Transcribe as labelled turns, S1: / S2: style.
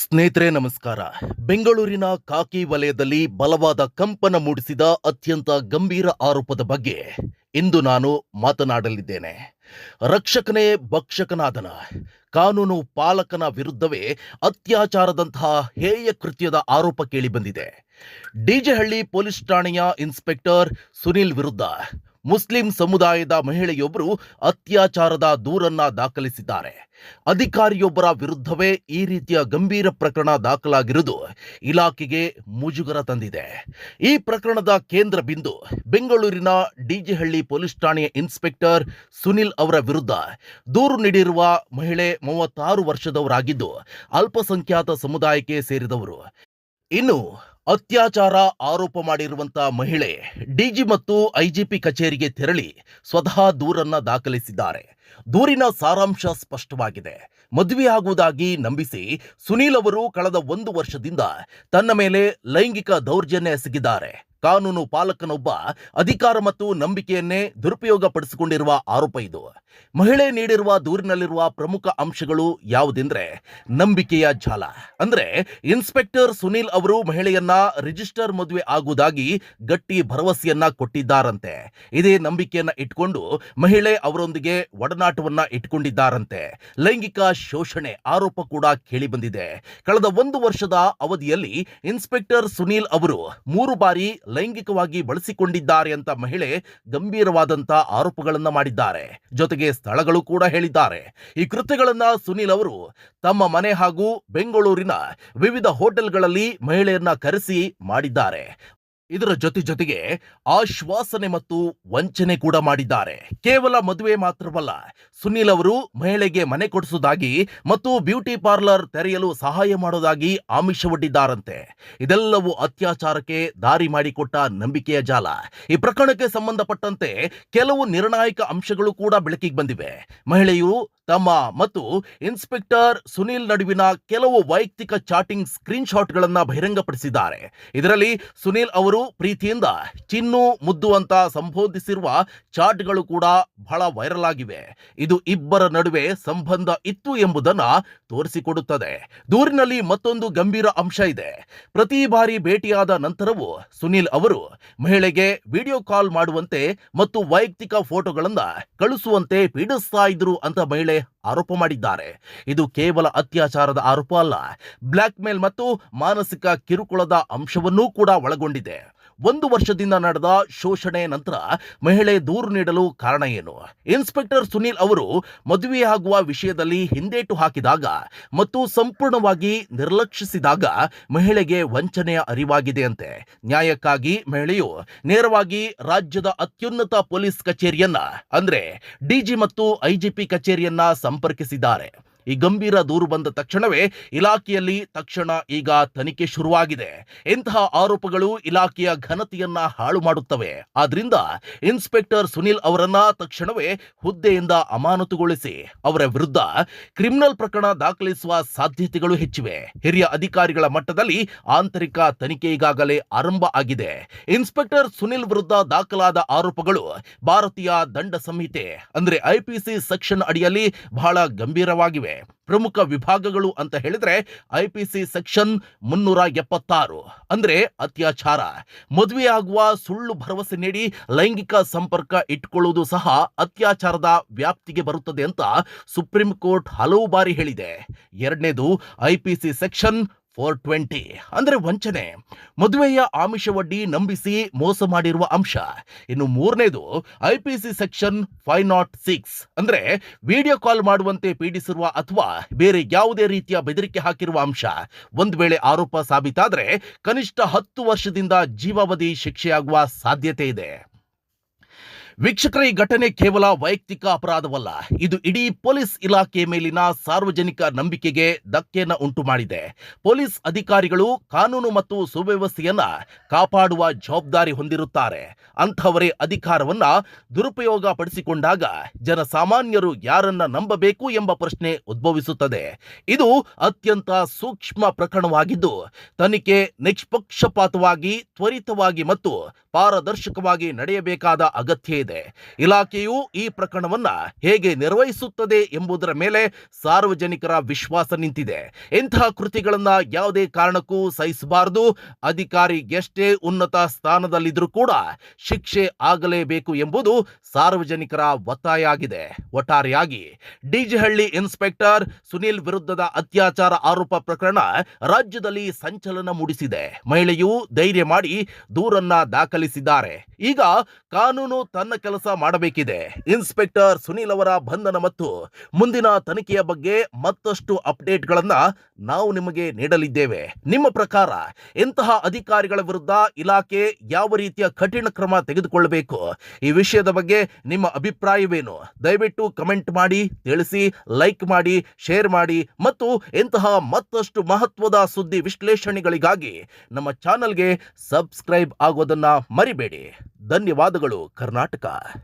S1: ಸ್ನೇಹಿತರೆ, ನಮಸ್ಕಾರ. ಬೆಂಗಳೂರಿನ ಕಾಕಿ ವಲಯದಲ್ಲಿ ಬಲವಾದ ಕಂಪನ ಮೂಡಿಸಿದ ಅತ್ಯಂತ ಗಂಭೀರ ಆರೋಪದ ಬಗ್ಗೆ ಇಂದು ನಾನು ಮಾತನಾಡಲಿದ್ದೇನೆ. ರಕ್ಷಕನೇ ಭಕ್ಷಕನಾದನ, ಕಾನೂನು ಪಾಲಕನ ವಿರುದ್ಧವೇ ಅತ್ಯಾಚಾರದಂತಹ ಹೇಯ ಕೃತ್ಯದ ಆರೋಪ ಕೇಳಿಬಂದಿದೆ ಡಿಜೆಹಳ್ಳಿ ಪೊಲೀಸ್ ಠಾಣೆಯ ಇನ್ಸ್ಪೆಕ್ಟರ್ ಸುನಿಲ್ ವಿರುದ್ಧ ಮುಸ್ಲಿಂ ಸಮುದಾಯದ ಮಹಿಳೆಯೊಬ್ಬರು ಅತ್ಯಾಚಾರದ ದೂರನ್ನ ದಾಖಲಿಸಿದ್ದಾರೆ. ಅಧಿಕಾರಿಯೊಬ್ಬರ ವಿರುದ್ಧವೇ ಈ ರೀತಿಯ ಗಂಭೀರ ಪ್ರಕರಣ ದಾಖಲಾಗಿರುವುದು ಇಲಾಖೆಗೆ ಮುಜುಗರ ತಂದಿದೆ. ಈ ಪ್ರಕರಣದ ಕೇಂದ್ರ ಬಿಂದು ಬೆಂಗಳೂರಿನ ಡಿಜೆಹಳ್ಳಿ ಪೊಲೀಸ್ ಠಾಣೆಯ ಇನ್ಸ್ಪೆಕ್ಟರ್ ಸುನಿಲ್ ಅವರ ವಿರುದ್ಧ ದೂರು ನೀಡಿರುವ ಮಹಿಳೆ ಮೂವತ್ತಾರು ವರ್ಷದವರಾಗಿದ್ದು ಅಲ್ಪಸಂಖ್ಯಾತ ಸಮುದಾಯಕ್ಕೆ ಸೇರಿದವರು. ಇನ್ನು ಅತ್ಯಾಚಾರ ಆರೋಪ ಮಾಡಿರುವಂತ ಮಹಿಳೆ ಡಿಜಿ ಮತ್ತು ಐಜಿಪಿ ಕಚೇರಿಗೆ ತೆರಳಿ ಸ್ವತಃ ದೂರನ್ನ ದಾಖಲಿಸಿದ್ದಾರೆ. ದೂರಿನ ಸಾರಾಂಶ ಸ್ಪಷ್ಟವಾಗಿದೆ. ಮದುವೆಯಾಗುವುದಾಗಿ ನಂಬಿಸಿ ಸುನೀಲ್ ಅವರು ಕಳೆದ ಒಂದು ವರ್ಷದಿಂದ ತನ್ನ ಮೇಲೆ ಲೈಂಗಿಕ ದೌರ್ಜನ್ಯ ಎಸಗಿದ್ದಾರೆ. ಕಾನೂನು ಪಾಲಕನೊಬ್ಬ ಅಧಿಕಾರ ಮತ್ತು ನಂಬಿಕೆಯನ್ನೇ ದುರುಪಯೋಗ ಪಡಿಸಿಕೊಂಡಿರುವ ಆರೋಪ ಇದು. ಮಹಿಳೆ ನೀಡಿರುವ ದೂರಿನಲ್ಲಿರುವ ಪ್ರಮುಖ ಅಂಶಗಳು ಯಾವುದೆಂದ್ರೆ ನಂಬಿಕೆಯ ಜಾಲ. ಅಂದ್ರೆ ಇನ್ಸ್ಪೆಕ್ಟರ್ ಸುನೀಲ್ ಅವರು ಮಹಿಳೆಯನ್ನ ರಿಜಿಸ್ಟರ್ ಮದುವೆ ಆಗುವುದಾಗಿ ಗಟ್ಟಿ ಭರವಸೆಯನ್ನ ಕೊಟ್ಟಿದ್ದಾರಂತೆ. ಇದೇ ನಂಬಿಕೆಯನ್ನ ಇಟ್ಕೊಂಡು ಮಹಿಳೆ ಅವರೊಂದಿಗೆ ಒಡನಾಟವನ್ನ ಇಟ್ಕೊಂಡಿದ್ದಾರಂತೆ. ಲೈಂಗಿಕ ಶೋಷಣೆ ಆರೋಪ ಕೂಡ ಕೇಳಿಬಂದಿದೆ. ಕಳೆದ ಒಂದು ವರ್ಷದ ಅವಧಿಯಲ್ಲಿ ಇನ್ಸ್ಪೆಕ್ಟರ್ ಸುನೀಲ್ ಅವರು ಮೂರು ಬಾರಿ ಲೈಂಗಿಕವಾಗಿ ಬಳಸಿಕೊಂಡಿದ್ದಾರೆ ಅಂತ ಮಹಿಳೆ ಗಂಭೀರವಾದಂತ ಆರೋಪಗಳನ್ನು ಮಾಡಿದ್ದಾರೆ. ಜೊತೆಗೆ ಸ್ಥಳಗಳು ಕೂಡ ಹೇಳಿದ್ದಾರೆ. ಈ ಕೃತ್ಯಗಳನ್ನ ಸುನೀಲ್ ಅವರು ತಮ್ಮ ಮನೆ ಹಾಗೂ ಬೆಂಗಳೂರಿನ ವಿವಿಧ ಹೋಟೆಲ್ಗಳಲ್ಲಿ ಮಹಿಳೆಯನ್ನ ಕರೆಸಿ ಮಾಡಿದ್ದಾರೆ. ಇದರ ಜೊತೆ ಜೊತೆಗೆ ಆಶ್ವಾಸನೆ ಮತ್ತು ವಂಚನೆ ಕೂಡ ಮಾಡಿದ್ದಾರೆ. ಕೇವಲ ಮದುವೆ ಮಾತ್ರವಲ್ಲ, ಸುನೀಲ್ ಅವರು ಮಹಿಳೆಗೆ ಮನೆ ಕೊಡಿಸುವುದಾಗಿ ಮತ್ತು ಬ್ಯೂಟಿ ಪಾರ್ಲರ್ ತೆರೆಯಲು ಸಹಾಯ ಮಾಡೋದಾಗಿ ಆಮಿಷವೊಡ್ಡಿದ್ದಾರಂತೆ. ಇದೆಲ್ಲವೂ ಅತ್ಯಾಚಾರಕ್ಕೆ ದಾರಿ ಮಾಡಿಕೊಟ್ಟ ನಂಬಿಕೆಯ ಜಾಲ. ಈ ಪ್ರಕರಣಕ್ಕೆ ಸಂಬಂಧಪಟ್ಟಂತೆ ಕೆಲವು ನಿರ್ಣಾಯಕ ಅಂಶಗಳು ಕೂಡ ಬೆಳಕಿಗೆ ಬಂದಿವೆ. ಮಹಿಳೆಯು ತಮ್ಮ ಮತ್ತು ಇನ್ಸ್ಪೆಕ್ಟರ್ ಸುನೀಲ್ ನಡುವಿನ ಕೆಲವು ವೈಯಕ್ತಿಕ ಚಾಟಿಂಗ್ ಸ್ಕ್ರೀನ್ ಶಾಟ್ಗಳನ್ನ ಬಹಿರಂಗಪಡಿಸಿದ್ದಾರೆ. ಇದರಲ್ಲಿ ಸುನೀಲ್ ಅವರು ಪ್ರೀತಿಯಿಂದ ಚಿನ್ನು, ಮುದ್ದು ಅಂತ ಸಂಬೋಧಿಸಿರುವ ಚಾಟ್ಗಳು ಕೂಡ ಬಹಳ ವೈರಲ್ ಆಗಿವೆ. ಇದು ಇಬ್ಬರ ನಡುವೆ ಸಂಬಂಧ ಇತ್ತು ಎಂಬುದನ್ನ ತೋರಿಸಿಕೊಡುತ್ತದೆ. ದೂರಿನಲ್ಲಿ ಮತ್ತೊಂದು ಗಂಭೀರ ಅಂಶ ಇದೆ. ಪ್ರತಿ ಬಾರಿ ಭೇಟಿಯಾದ ನಂತರವೂ ಸುನೀಲ್ ಅವರು ಮಹಿಳೆಗೆ ವಿಡಿಯೋ ಕಾಲ್ ಮಾಡುವಂತೆ ಮತ್ತು ವೈಯಕ್ತಿಕ ಫೋಟೋಗಳನ್ನು ಕಳಿಸುವಂತೆ ಪೀಡಿಸ್ತಾ ಇದ್ರು ಅಂತ ಮಹಿಳೆ ಆರೋಪ ಮಾಡಿದ್ದಾರೆ. ಇದು ಕೇವಲ ಅತ್ಯಾಚಾರದ ಆರೋಪ ಅಲ್ಲ ಬ್ಲ್ಯಾಕ್ ಮೇಲ್ ಮತ್ತು ಮಾನಸಿಕ ಕಿರುಕುಳದ ಅಂಶವನ್ನೂ ಕೂಡ ಒಳಗೊಂಡಿದೆ. ಒಂದು ವರ್ಷದಿಂದ ನಡೆದ ಶೋಷಣೆ ನಂತರ ಮಹಿಳೆ ದೂರು ನೀಡಲು ಕಾರಣ ಏನು? ಇನ್ಸ್ಪೆಕ್ಟರ್ ಸುನೀಲ್ ಅವರು ಮದುವೆಯಾಗುವ ವಿಷಯದಲ್ಲಿ ಹಿಂದೇಟು ಹಾಕಿದಾಗ ಮತ್ತು ಸಂಪೂರ್ಣವಾಗಿ ನಿರ್ಲಕ್ಷಿಸಿದಾಗ ಮಹಿಳೆಗೆ ವಂಚನೆಯ ಅರಿವಾಗಿದೆಯಂತೆ. ನ್ಯಾಯಕ್ಕಾಗಿ ಮಹಿಳೆಯು ನೇರವಾಗಿ ರಾಜ್ಯದ ಅತ್ಯುನ್ನತ ಪೊಲೀಸ್ ಕಚೇರಿಯನ್ನ, ಅಂದ್ರೆ ಡಿಜಿ ಮತ್ತು ಐಜಿಪಿ ಕಚೇರಿಯನ್ನ ಸಂಪರ್ಕಿಸಿದ್ದಾರೆ. ಈ ಗಂಭೀರ ದೂರು ಬಂದ ತಕ್ಷಣವೇ ಇಲಾಖೆಯಲ್ಲಿ ತಕ್ಷಣ ಈಗ ತನಿಖೆ ಶುರುವಾಗಿದೆ. ಇಂತಹ ಆರೋಪಗಳು ಇಲಾಖೆಯ ಘನತೆಯನ್ನ ಹಾಳು ಮಾಡುತ್ತವೆ. ಆದ್ರಿಂದ ಇನ್ಸ್ಪೆಕ್ಟರ್ ಸುನಿಲ್ ಅವರನ್ನ ತಕ್ಷಣವೇ ಹುದ್ದೆಯಿಂದ ಅಮಾನತುಗೊಳಿಸಿ ಅವರ ವಿರುದ್ಧ ಕ್ರಿಮಿನಲ್ ಪ್ರಕರಣ ದಾಖಲಿಸುವ ಸಾಧ್ಯತೆಗಳು ಹೆಚ್ಚಿವೆ. ಹಿರಿಯ ಅಧಿಕಾರಿಗಳ ಮಟ್ಟದಲ್ಲಿ ಆಂತರಿಕ ತನಿಖೆ ಈಗಾಗಲೇ ಆರಂಭ ಆಗಿದೆ. ಇನ್ಸ್ಪೆಕ್ಟರ್ ಸುನಿಲ್ ವಿರುದ್ಧ ದಾಖಲಾದ ಆರೋಪಗಳು ಭಾರತೀಯ ದಂಡ ಸಂಹಿತೆ, ಅಂದ್ರೆ ಐಪಿಸಿ ಸೆಕ್ಷನ್ ಅಡಿಯಲ್ಲಿ ಬಹಳ ಗಂಭೀರವಾಗಿವೆ. ಪ್ರಮುಖ ವಿಭಾಗಗಳು ಅಂತ ಹೇಳಿದ್ರೆ ಐಪಿಸಿ ಸೆಕ್ಷನ್ ಮುನ್ನೂರ ಎಪ್ಪತ್ತಾರು. ಅಂದ್ರೆ ಅತ್ಯಾಚಾರ. ಮದುವೆಯಾಗುವ ಸುಳ್ಳು ಭರವಸೆ ನೀಡಿ ಲೈಂಗಿಕ ಸಂಪರ್ಕ ಇಟ್ಕೊಳ್ಳುವುದು ಸಹ ಅತ್ಯಾಚಾರದ ವ್ಯಾಪ್ತಿಗೆ ಬರುತ್ತದೆ ಅಂತ ಸುಪ್ರೀಂ ಕೋರ್ಟ್ ಹಲವು ಬಾರಿ ಹೇಳಿದೆ. ಎರಡನೇದು ಐಪಿಸಿ ಸೆಕ್ಷನ್ ಫೋರ್ ಟ್ವೆಂಟಿ ಅಂದ್ರೆ ವಂಚನೆ. ಮದುವೆಯ ಆಮಿಷವಡ್ಡಿ ನಂಬಿಸಿ ಮೋಸ ಮಾಡಿರುವ ಅಂಶ. ಇನ್ನು ಮೂರನೇದು C section five nought six ಅಂದ್ರೆ ವಿಡಿಯೋ ಕಾಲ್ ಮಾಡುವಂತೆ ಪೀಡಿಸಿರುವ ಅಥವಾ ಬೇರೆ ಯಾವುದೇ ರೀತಿಯ ಬೆದರಿಕೆ ಹಾಕಿರುವ ಅಂಶ. ಒಂದು ವೇಳೆ ಆರೋಪ ಸಾಬೀತಾದರೆ ಕನಿಷ್ಠ ಹತ್ತು ವರ್ಷದಿಂದ ಜೀವಾವಧಿ ಶಿಕ್ಷೆಯಾಗುವ ಸಾಧ್ಯತೆ ಇದೆ. ವೀಕ್ಷಕರ ಈ ಘಟನೆ ಕೇವಲ ವೈಯಕ್ತಿಕ ಅಪರಾಧವಲ್ಲ, ಇದು ಇಡೀ ಪೊಲೀಸ್ ಇಲಾಖೆ ಮೇಲಿನ ಸಾರ್ವಜನಿಕ ನಂಬಿಕೆಗೆ ಧಕ್ಕೆಯನ್ನು ಉಂಟು ಮಾಡಿದೆ ಪೊಲೀಸ್ ಅಧಿಕಾರಿಗಳು ಕಾನೂನು ಮತ್ತು ಸುವ್ಯವಸ್ಥೆಯನ್ನ ಕಾಪಾಡುವ ಜವಾಬ್ದಾರಿ ಹೊಂದಿರುತ್ತಾರೆ. ಅಂಥವರೇ ಅಧಿಕಾರವನ್ನ ದುರುಪಯೋಗ ಪಡಿಸಿಕೊಂಡಾಗ ಜನಸಾಮಾನ್ಯರು ಯಾರನ್ನ ನಂಬಬೇಕು ಎಂಬ ಪ್ರಶ್ನೆ ಉದ್ಭವಿಸುತ್ತದೆ. ಇದು ಅತ್ಯಂತ ಸೂಕ್ಷ್ಮ ಪ್ರಕರಣವಾಗಿದ್ದು, ತನಿಖೆ ನಿಷ್ಪಕ್ಷಪಾತವಾಗಿ, ತ್ವರಿತವಾಗಿ ಮತ್ತು ಪಾರದರ್ಶಕವಾಗಿ ನಡೆಯಬೇಕಾದ ಅಗತ್ಯ ಆಗಿದೆ ಇಲಾಖೆಯು ಈ ಪ್ರಕರಣವನ್ನ ಹೇಗೆ ನಿರ್ವಹಿಸುತ್ತದೆ ಎಂಬುದರ ಮೇಲೆ ಸಾರ್ವಜನಿಕರ ವಿಶ್ವಾಸ ನಿಂತಿದೆ. ಇಂತಹ ಕೃತಿಗಳನ್ನ ಯಾವುದೇ ಕಾರಣಕ್ಕೂ ಸಹಿಸಬಾರದು. ಅಧಿಕಾರಿ ಎಷ್ಟೇ ಉನ್ನತ ಸ್ಥಾನದಲ್ಲಿದ್ದರೂ ಕೂಡ ಶಿಕ್ಷೆ ಆಗಲೇಬೇಕು ಎಂಬುದು ಸಾರ್ವಜನಿಕರ ಒತ್ತಾಯ ಆಗಿದೆ. ಒಟ್ಟಾರೆಯಾಗಿ ಡಿಜಿಹಳ್ಳಿ ಇನ್ಸ್ಪೆಕ್ಟರ್ ಸುನಿಲ್ ವಿರುದ್ಧದ ಅತ್ಯಾಚಾರ ಆರೋಪ ಪ್ರಕರಣ ರಾಜ್ಯದಲ್ಲಿ ಸಂಚಲನ ಮೂಡಿಸಿದೆ. ಮಹಿಳೆಯು ಧೈರ್ಯ ಮಾಡಿ ದೂರನ್ನ ದಾಖಲಿಸಿದ್ದಾರೆ. ಈಗ ಕಾನೂನು ತನ್ನ ಕೆಲಸ ಮಾಡಬೇಕಿದೆ. ಇನ್ಸ್ಪೆಕ್ಟರ್ ಸುನಿಲ್ ಅವರ ಬಂಧನ ಮತ್ತು ಮುಂದಿನ ತನಿಖೆಯ ಬಗ್ಗೆ ಮತ್ತಷ್ಟು ಅಪ್ಡೇಟ್ಗಳನ್ನ ನಾವು ನಿಮಗೆ ನೀಡಲಿದ್ದೇವೆ. ನಿಮ್ಮ ಪ್ರಕಾರ ಇಂತಹ ಅಧಿಕಾರಿಗಳ ವಿರುದ್ಧ ಇಲಾಖೆ ಯಾವ ರೀತಿಯ ಕಠಿಣ ಕ್ರಮ ತೆಗೆದುಕೊಳ್ಳಬೇಕು? ಈ ವಿಷಯದ ಬಗ್ಗೆ ನಿಮ್ಮ ಅಭಿಪ್ರಾಯವೇನು? ದಯವಿಟ್ಟು ಕಮೆಂಟ್ ಮಾಡಿ, ತಿಳಿಸಿ, ಲೈಕ್ ಮಾಡಿ, ಶೇರ್ ಮಾಡಿ ಮತ್ತು ಇಂತಹ ಮತ್ತಷ್ಟು ಮಹತ್ವದ ಸುದ್ದಿ ವಿಶ್ಲೇಷಣೆಗಳಿಗಾಗಿ ನಮ್ಮ ಚಾನಲ್ಗೆ ಸಬ್ಸ್ಕ್ರೈಬ್ ಆಗೋದನ್ನ ಮರಿಬೇಡಿ. ಧನ್ಯವಾದಗಳು, ಕರ್ನಾಟಕ. Bye.